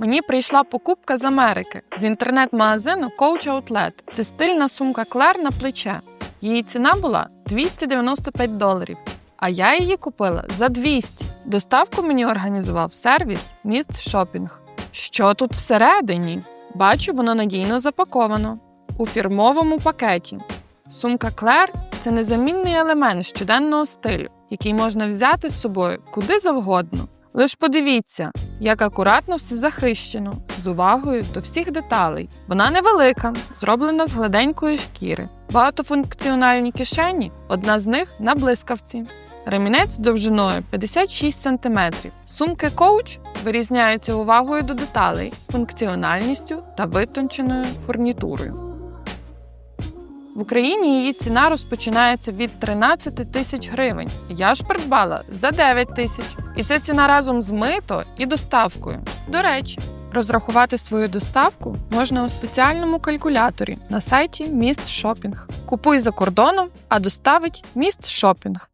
Мені прийшла покупка з Америки з інтернет-магазину Coach Outlet. Це стильна сумка Клер на плече. Її ціна була 295 доларів, а я її купила за 200. Доставку мені організував сервіс Міст Шопінг. Що тут всередині? Бачу, воно надійно запаковано у фірмовому пакеті. Сумка Клер це незамінний елемент щоденного стилю, який можна взяти з собою куди завгодно. Лиш подивіться, як акуратно все захищено, з увагою до всіх деталей. Вона невелика, зроблена з гладенької шкіри. Багатофункціональні кишені, одна з них на блискавці. Ремінець довжиною 56 см. Сумки Coach вирізняються увагою до деталей, функціональністю та витонченою фурнітурою. В Україні її ціна розпочинається від 13 тисяч гривень. Я ж придбала за 9 тисяч. І це ціна разом з мито і доставкою. До речі, розрахувати свою доставку можна у спеціальному калькуляторі на сайті Міст Шопінг. Купуй за кордоном, а доставить Міст Шопінг.